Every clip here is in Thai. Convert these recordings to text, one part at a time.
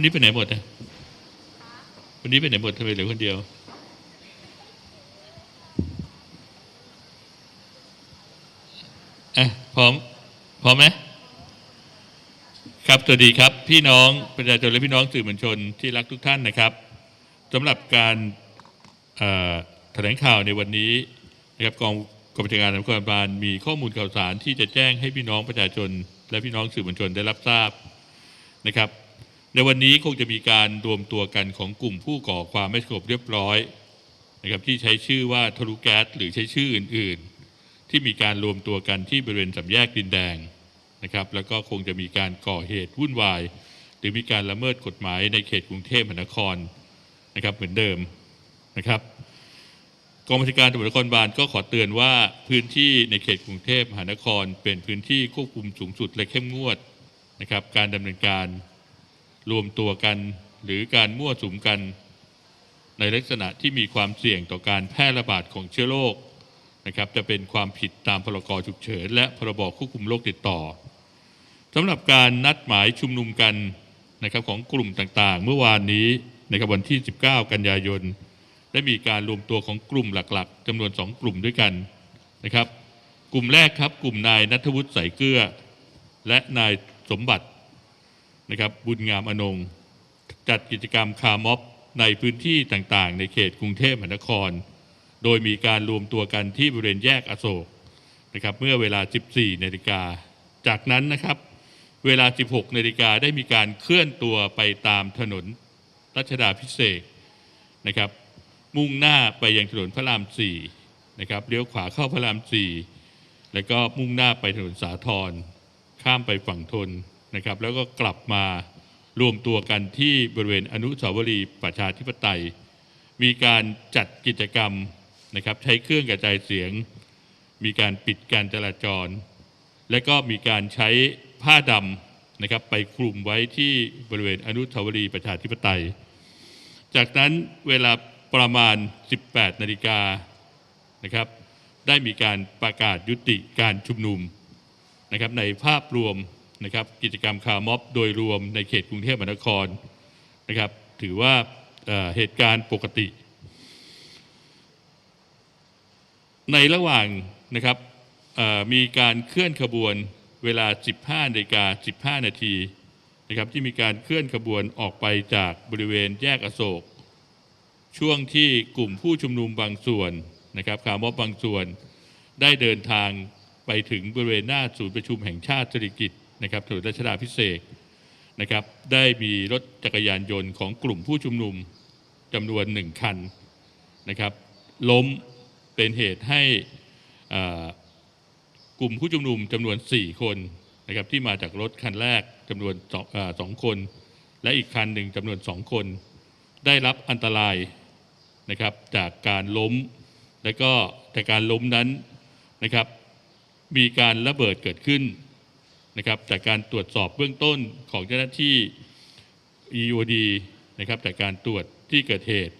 คนนี้ไปไหนหมดนะคนนี้ไปไหนหมดทำไมเหลือคนเดียวอะพร้อมพร้อมไหมครับ สวัสดีครับ พี่น้องประชาชนและพี่น้องสื่อมวลชนที่รักทุกท่านนะครับสำหรับการแถลงข่าวในวันนี้นะครับกองกองบัญชาการตำรวจนครบาลมีข้อมูลข่าวสารที่จะแจ้งให้พี่น้องประชาชน และพี่น้องสื่อมวลชนได้รับทราบนะครับ ในวันนี้คงจะมีการรวมตัวกันของกลุ่มผู้ก่อความไม่สงบเรียบร้อยนะครับที่ใช้ชื่อว่าทะลุแก๊สหรือใช้ชื่ออื่น ๆ ที่มีการรวมตัวกันที่บริเวณสามแยกดินแดงนะครับ แล้วก็คงจะมีการก่อเหตุวุ่นวาย หรือมีการละเมิดกฎหมายในเขตกรุงเทพมหานครนะครับเหมือนเดิมนะครับกองบัญชาการตำรวจนครบาลก็ขอเตือนว่าพื้นที่ในเขตกรุงเทพมหานคร เป็นพื้นที่ควบคุมสูงสุดและเข้มงวดนะครับการดำเนินการ รวมตัวกัน หรือการมั่วสุมกัน ในลักษณะที่มีความเสี่ยงต่อการแพร่ระบาดของเชื้อโรคนะครับจะเป็นความผิดตามพรกฉุกเฉิน และพรบควบคุมโรคติดต่อสำหรับการนัดหมายชุมนุมกันนะครับของกลุ่มต่างๆ เมื่อวานนี้นะครับวันที่ 19 กันยายนได้มีการรวมตัวของกลุ่มหลักๆจำนวน 2 กลุ่มด้วยกันนะครับ กลุ่มแรกครับ กลุ่มนายนัทวุฒิใสายเกลือ และนายสมบัติ นะครับบุญงามอนงจัดกิจกรรมคารม็อบในพื้นที่ต่างๆ ในเขตกรุงเทพมหานคร โดยมีการรวมตัวกันที่บริเวณแยกอโศกนะครับเมื่อเวลา 14นาฬิกา จากนั้นนะครับเวลา 16นาฬิกาได้มีการเคลื่อนตัวไปตามถนนรัชดาพิเศษนะครับ มุ่งหน้าไปยังถนนพระราม4นะครับเลี้ยวขวาเข้าพระราม4แล้วก็มุ่งหน้าไปถนนสาทรข้ามไปฝั่งทน นะครับ แล้วก็กลับมารวมตัวกันที่บริเวณอนุสาวรีย์ประชาธิปไตย มีการจัดกิจกรรมนะครับ ใช้เครื่องกระจายเสียง มีการปิดการจราจร และก็มีการใช้ผ้าดำนะครับ ไปคลุมไว้ที่บริเวณอนุสาวรีย์ประชาธิปไตย จากนั้นเวลาประมาณ 18 นาฬิกานะครับ ได้มีการประกาศยุติการชุมนุมนะครับในภาพรวม นะครับกิจกรรมคาร์ม็อบโดยรวมในเขตกรุงเทพมหานครนะครับถือว่าเเหตุการณ์ปกติ ในระหว่างนะครับมีการเคลื่อนขบวนเวลา 15นาฬิกา15 นาทีนะครับที่มีการเคลื่อนขบวนออกไปจากบริเวณแยกอโศก ช่วงที่กลุ่มผู้ชุมนุมบางส่วนนะครับคาร์มอบบางส่วน ได้เดินทางไปถึงบริเวณหน้าศูนย์ประชุมแห่งชาติเศรษฐกิจ นะครับถนนรัชดาพิเศษนะครับได้มีรถจักรยานยนต์ของกลุ่มผู้ชุมนุมจำนวนหนึ่งคันนะครับล้มเป็นเหตุให้กลุ่มผู้ชุมนุมจำนวน 4 คนนะครับที่มาจากรถคันแรกจำนวนสองคน และอีกคันหนึ่งจำนวนสองคน ได้รับอันตรายนะครับจากการล้ม และก็จากการล้มนั้นนะครับมีการระเบิดเกิดขึ้น นะครับจากการตรวจสอบเบื้องต้นของเจ้าหน้าที่ EOD นะครับจากการตรวจที่เกิดเหตุ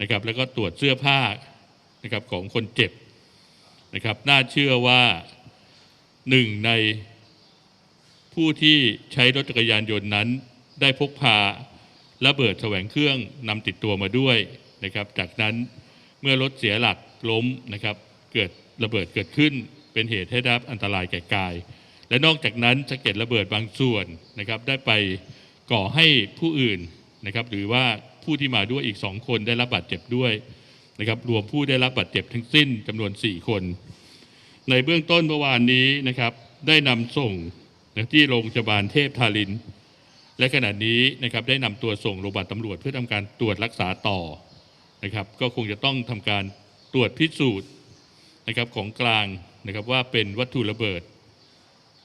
นะครับแล้วก็ตรวจเสื้อผ้านะครับของคนเจ็บนะครับน่าเชื่อว่าหนึ่งในผู้ที่ใช้รถจักรยานยนต์นั้น ได้พกพาระเบิดแสวงเครื่องนำติดตัวมาด้วยนะครับ จากนั้นเมื่อรถเสียหลักล้มนะครับ เกิดระเบิดเกิดขึ้นเป็นเหตุให้ได้รับอันตรายแก่กาย และนอกจากนั้นสะเก็ดระเบิดบางส่วนนะครับ ได้ไปก่อให้ผู้อื่นนะครับ หรือว่าผู้ที่มาด้วยอีกสองคนได้รับบาดเจ็บด้วยนะครับ รวมผู้ได้รับบาดเจ็บทั้งสิ้นจำนวน 4 คน ในเบื้องต้นเมื่อวานนี้นะครับ ได้นำส่งนะที่โรงพยาบาลเทพทาริน และขณะนี้นะครับได้นำตัวส่งโรงพยาบาลตำรวจเพื่อทำการตรวจรักษาต่อนะครับ ก็คงจะต้องทำการตรวจพิสูจน์นะครับของกลางนะครับว่าเป็นวัตถุระเบิด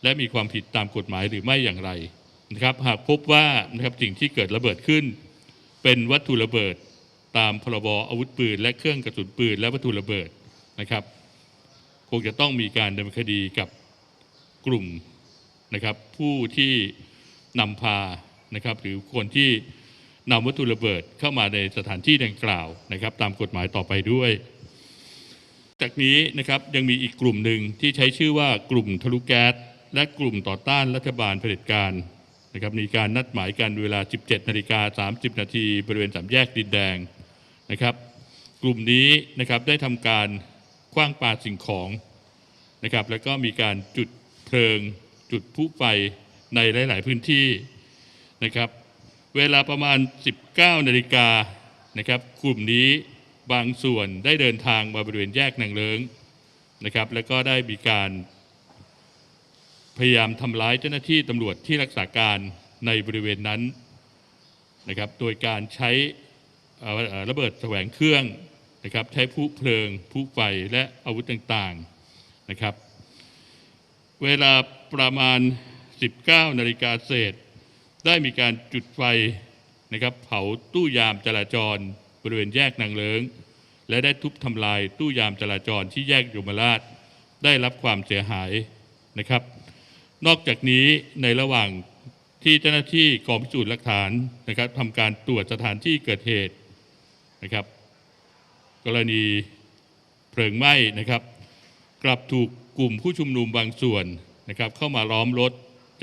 และมีความผิดตามกฎหมายหรือไม่อย่างไรนะครับ หากพบว่านะครับสิ่งที่เกิดระเบิดขึ้น เป็นวัตถุระเบิดตามพรบอาวุธปืน และเครื่องกระสุนปืน และวัตถุระเบิดนะครับ คงจะต้องมีการดำเนินคดีกับกลุ่มนะครับ ผู้ที่นำพานะครับ หรือคนที่นำวัตถุระเบิดเข้ามาในสถานที่ดังกล่าวนะครับ ตามกฎหมายต่อไปด้วยจากนี้นะครับยังมีอีกกลุ่มหนึ่งที่ใช้ชื่อว่ากลุ่มทะลุแก๊ส และกลุ่มต่อต้านรัฐบาลเผด็จการนะครับมีการนัดหมายกันเวลา 17นาฬิกา30 นาทีบริเวณสามแยกดินแดงนะครับ กลุ่มนี้นะครับได้ทำการคว้างปาสิ่งของนะครับ แล้วก็มีการจุดเพลิง จุดพลุไฟในหลาย ๆ พื้นที่นะครับ เวลาประมาณ 19นาฬิกานะครับ กลุ่มนี้บางส่วนได้เดินทางมาบริเวณแยกนางเลิงนะครับ แล้วก็ได้มีการ พยายามทำร้ายเจ้าหน้าที่ตำรวจที่รักษาการในบริเวณนั้นนะครับ โดยการใช้ระเบิดแสวงเครื่องนะครับ ใช้พลุเพลิงพลุไฟและอาวุธต่างๆนะครับ เวลาประมาณ 19นาฬิกาเศษ ได้มีการจุดไฟนะครับ เผาตู้ยามจราจร บริเวณแยกนางเลิงและได้ทุบทำลายตู้ยามจราจรที่แยกยมราชได้รับความเสียหายนะครับ นอกจากนี้ในระหว่างที่เจ้าหน้าที่กองพิสูจน์หลักฐานนะครับทำการตรวจสถานที่เกิดเหตุนะครับ กรณีเพลิงไหม้นะครับ กลับถูกกลุ่มผู้ชุมนุมบางส่วนนะครับ เข้ามาล้อมรถ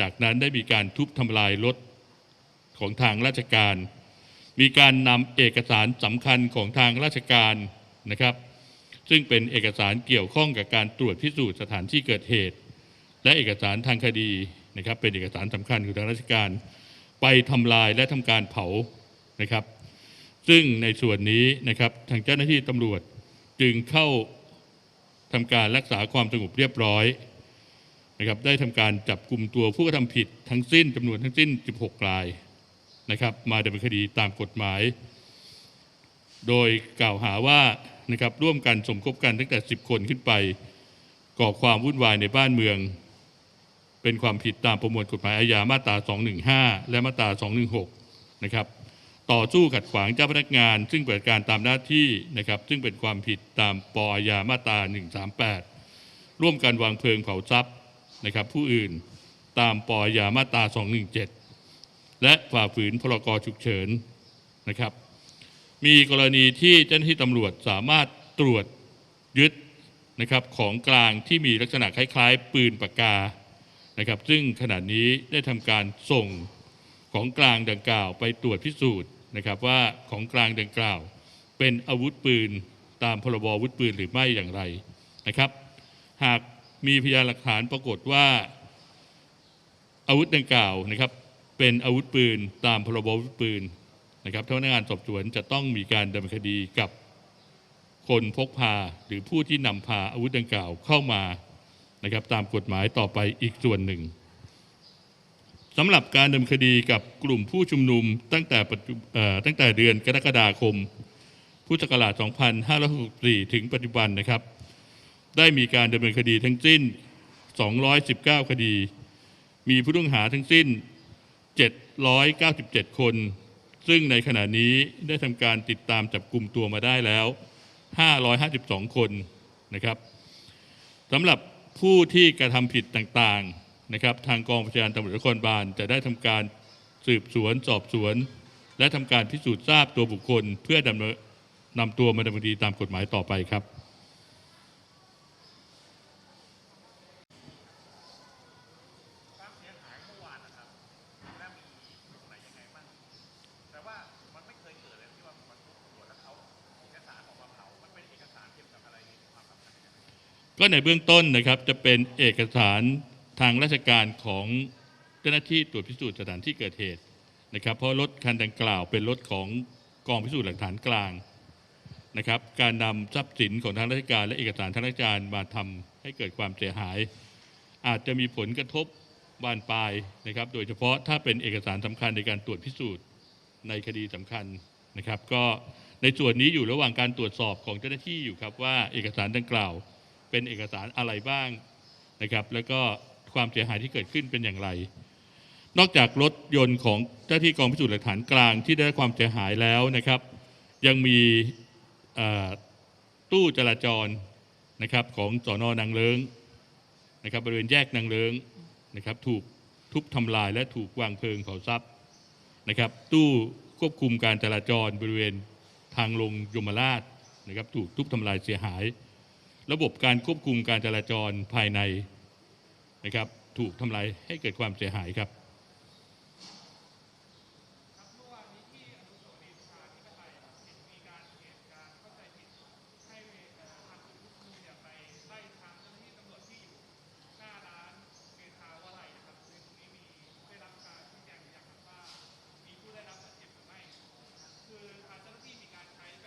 จากนั้นได้มีการทุบทำลายรถของทางราชการ มีการนำเอกสารสำคัญของทางราชการนะครับ ซึ่งเป็นเอกสารเกี่ยวข้องกับการตรวจพิสูจน์สถานที่เกิดเหตุ และเอกสารทางคดีนะครับเป็นเอกสารสำคัญของทางราชการ ไปทำลายและทำการเผานะครับ ซึ่งในส่วนนี้นะครับทางเจ้าหน้าที่ตำรวจจึงเข้าทำการรักษาความสงบเรียบร้อยนะครับได้ทำการจับกลุ่มตัวผู้กระทำผิดทั้งสิ้นจำนวนทั้งสิ้น 16 รายนะครับมาดำเนินคดีตามกฎหมาย โดยกล่าวหาว่านะครับร่วมกันสมคบกันตั้งแต่ 10 คนขึ้นไป ก่อความวุ่นวายในบ้านเมือง เป็นความผิดตามประมวลกฎหมายอาญามาตรา 215 และมาตรา 216 นะครับ ต่อสู้ขัดขวางเจ้าพนักงาน ซึ่งปฏิบัติการตามหน้าที่นะครับ ซึ่งเป็นความผิดตามปอาญามาตรา 138 ร่วมกันวางเพลิงเผาทรัพย์นะครับผู้อื่นตามปอาญามาตรา 217 และฝ่าฝืนพรกฉุกเฉินนะครับ มีกรณีที่เจ้าหน้าที่ตำรวจสามารถตรวจยึดนะครับของกลางที่มีลักษณะคล้าย ๆ ปืนปากกา นะครับ ซึ่งขณะนี้ได้ทำการส่งของกลางดังกล่าวไปตรวจพิสูจน์นะครับว่าของกลางดังกล่าว เป็นอาวุธปืนตามพรบอาวุธปืนหรือไม่อย่างไรนะครับ หากมีพยานหลักฐานปรากฏว่าอาวุธดังกล่าวนะครับ เป็นอาวุธปืนตามพรบอาวุธปืนนะครับพนักงานสอบสวนจะต้องมีการดำเนินคดีกับคนพกพาหรือผู้ที่นำพาอาวุธดังกล่าวเข้ามา นะครับตามกฎหมายต่อไปอีกส่วนหนึ่งสำหรับการดำเนินคดีกับกลุ่มผู้ชุมนุมตั้งแต่ปัจจุตั้งแต่เดือนกรกฎาคม พุทธศักราช 2564 ถึงปัจจุบันนะครับ ได้มีการดำเนินคดีทั้งสิ้น 219 คดี มีผู้ต้องหาทั้งสิ้น 797 คน ซึ่งในขณะนี้ได้ทำการติดตามจับกลุ่มตัวมาได้แล้ว 552 คนนะครับสำหรับ ผู้ที่กระทำผิดต่างๆนะครับ ทางกองประชาการตำรวจนครบาลจะได้ทำการสืบสวนสอบสวน และทำการพิสูจน์ทราบตัวบุคคล เพื่อดำเนินนำตัวมาดำเนินคดีตามกฎหมายต่อไปครับ ความเสียหายเมื่อวานนะครับและมีตรงไหนยังไงบ้าง แต่ว่ามันไม่เคยเกิดเลยที่ว่ามันทุบตำรวจแล้วเอาเอกสารออกมาเผา มันเป็นเอกสารเกี่ยวกับอะไรมีความสำคัญยังไง ก็ในเบื้องต้นนะครับจะเป็นเอกสารทางราชการของเจ้าหน้าที่ตรวจพิสูจน์สถานที่เกิดเหตุนะครับ เพราะรถคันดังกล่าวเป็นรถของกองพิสูจน์หลักฐานกลางนะครับ การนำทรัพย์สินของทางราชการ และเอกสารทางราชการมาทำให้เกิดความเสียหาย อาจจะมีผลกระทบบานปลายนะครับ โดยเฉพาะถ้าเป็นเอกสารสำคัญในการตรวจพิสูจน์ในคดีสำคัญนะครับ ก็ในส่วนนี้อยู่ระหว่างการตรวจสอบของเจ้าหน้าที่อยู่ครับว่าเอกสารดังกล่าว เป็นเอกสารอะไรบ้างนะครับ แล้วก็ความเสียหายที่เกิดขึ้นเป็นอย่างไร นอกจากรถยนต์ของเจ้าที่กองพิสูจน์หลักฐานกลางที่ได้ความเสียหายแล้วนะครับ ยังมีตู้จราจรนะครับของสอนอนางเลิงนะครับบริเวณแยกนางเลิงนะครับถูกทุบทำลายและถูกวางเพลิงเผาทรัพย์นะครับ ตู้ควบคุมการจราจรบริเวณทางลงยมราชนะครับถูกทุบทำลายเสียหาย ระบบการควบคุมการจราจรภายในนะครับถูกทำลายให้เกิดความเสียหายครับ ขออีกทีนะฮะ คือเมื่อวานเนี้ก่อนเอ่อหลังมีการประกาศยุตินะครับทางกลุ่มผู้ชุมนุมได้มีการวิ่งไล่ทางที่ตำรวจที่อยู่บริเวณหน้าร้านเมทาวเท่าไหร่ครับสอนแดงครับ ครับ ได้รับการ เอ่อเดี๋ยวขออนุญาตตรวจสอบอีกทีนะฮะครับ ทางเจ้าหน้าที่เองมีการใช้แ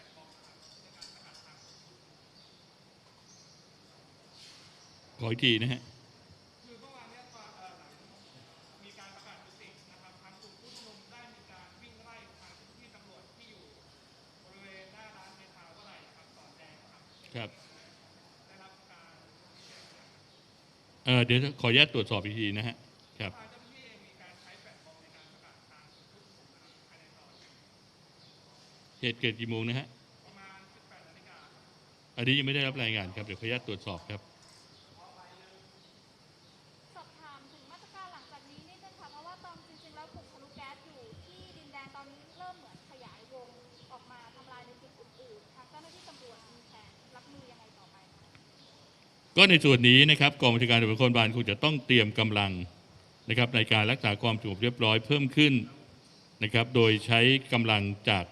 ปลตฟอร์มในการประกาศทางกลุ่มผู้ชุมนุมนะครับภายในซอยเหตุเกิดกี่โมงนะฮะประมาณ18นาฬิกาครับอันนี้ยังไม่ได้รับรายงานครับ เดี๋ยวขออนุญาตตรวจสอบครับ ก็ในส่วนนี้นะครับกองบัญชาการตำรวจนครบาลคงจะต้องเตรียมกำลังนะครับในการรักษาความสงบเรียบร้อยเพิ่มขึ้นนะครับ โดยใช้กำลังจาก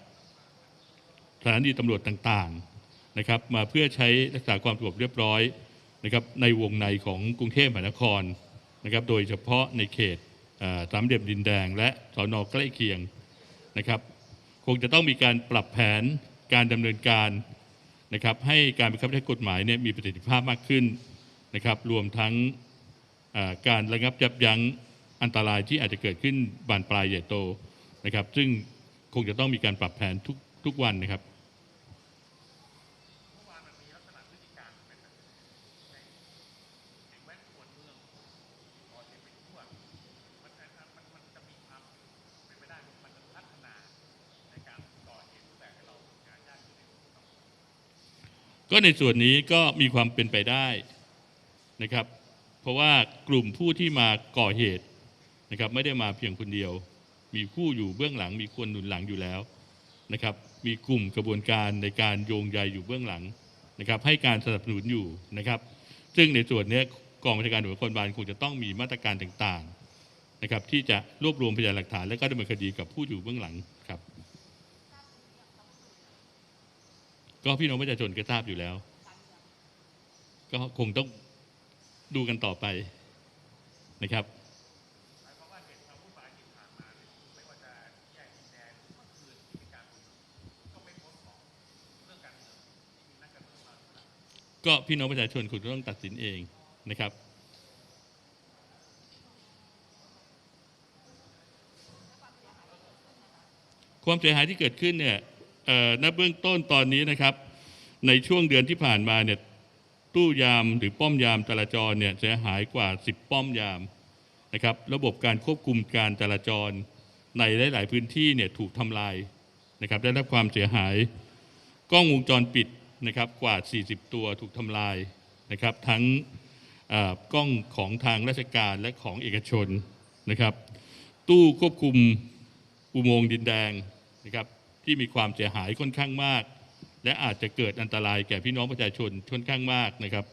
สถานีตำรวจต่างๆนะครับ มาเพื่อใช้รักษาความสงบเรียบร้อยนะครับในวงในของกรุงเทพมหานครนะครับ โดยเฉพาะในเขตสามเหลี่ยมดินแดง และสอนอใกล้เคียงนะครับ คงจะต้องมีการปรับแผนการดำเนินการ นะครับให้การบังคับใช้กฎหมายเนี่ยมีประสิทธิภาพมากขึ้นนะครับรวมทั้งการระงับยับยั้งอันตรายที่อาจจะเกิดขึ้นบานปลายใหญ่โตนะครับ ซึ่งคงจะต้องมีการปรับแผนทุกทุกวันนะครับ เมื่อวานมันมีลักษณะพฤติการเป็นแบบในเด็กแว้นขวดเมืองก่อเหตุไปทั่วมันมันมันมันจะมีความเป็นไปได้มันจะพัฒนาในการก่อเหตุแต่ให้เรางานยากขึ้นในทุกๆต้อง ก็ในส่วนนี้ก็มีความเป็นไปได้นะครับ เพราะว่ากลุ่มผู้ที่มาก่อเหตุนะครับไม่ได้มาเพียงคนเดียว มีผู้อยู่เบื้องหลัง มีคนหนุนหลังอยู่แล้วนะครับ มีกลุ่มกระบวนการในการโยงใยอยู่เบื้องหลังนะครับ ให้การสนับสนุนอยู่นะครับ ซึ่งในส่วนนี้กองบัญชาการตำรวจนครบาลคงจะต้องมีมาตรการต่างๆนะครับที่จะรวบรวมพยานหลักฐานและก็ดำเนินคดีกับผู้อยู่เบื้องหลังครับ ก็พี่น้องประชาชนก็ทราบอยู่แล้ว ก็คงต้องดูกันต่อไปนะครับก็พี่น้องประชาชนคุณต้องตัดสินเองนะครับ ความเสียหายที่เกิดขึ้นเนี่ย ณเบื้องต้นตอนนี้นะครับ ในช่วงเดือนที่ผ่านมาเนี่ยตู้ยามหรือป้อมยามจราจรเนี่ยเสียหายกว่า 10 ป้อมยามนะครับ ระบบการควบคุมการจราจร ในหลาย ๆ พื้นที่เนี่ยถูกทำลายนะครับ ได้รับความเสียหาย กล้องวงจรปิดนะครับกว่า 40 ตัวถูกทำลายนะครับ ทั้งกล้องของทางราชการและของเอกชนนะครับ ตู้ควบคุมอุโมงค์ดินแดงนะครับ ที่มีความเสียหายค่อนข้างมาก และอาจจะเกิดอันตรายแก่พี่น้องประชาชนค่อนข้างมากนะครับ